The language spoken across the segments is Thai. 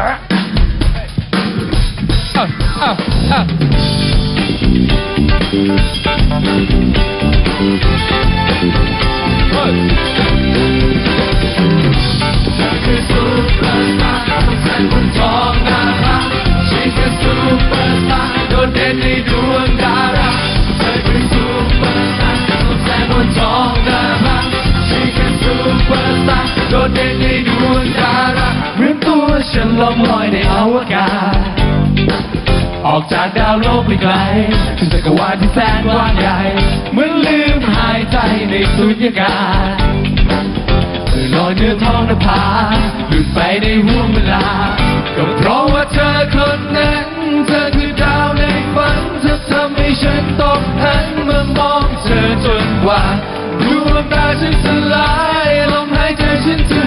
ละอะ ลอยลอยในอวกาศ ออกจากดาวโลกไปไกลถึงจักรวาลที่แสนกว้างใหญ่เหมือนลืมหายใจในสุญญากาศลอยเหนือท้องนภาหลุดไปในห่วงเวลา ก็เพราะว่าเธอคนนั้นเธอคือดาวในฝันเธอทำให้ฉันต้องหันมามองเธอจนกว่าดวงตาฉันสลายลมหายใจฉันจะ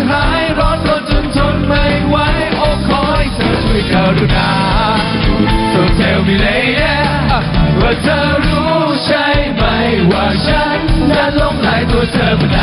ตั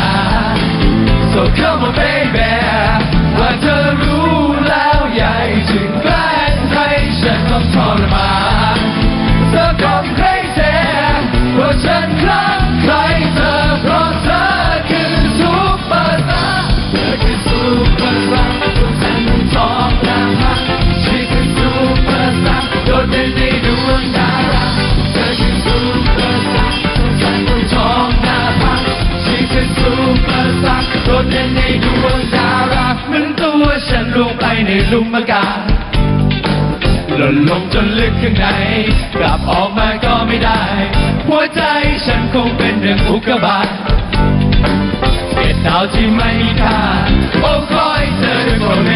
ไปในลุมอากาศหล่นลงจนลึกข้างใน กลับออกมาก็ไม่ได้ หัวใจฉันคงเป็นเรื่องอุกกาบาตเศษดาวที่ไม่มีค่าโอ้คอยเธอด้วยความ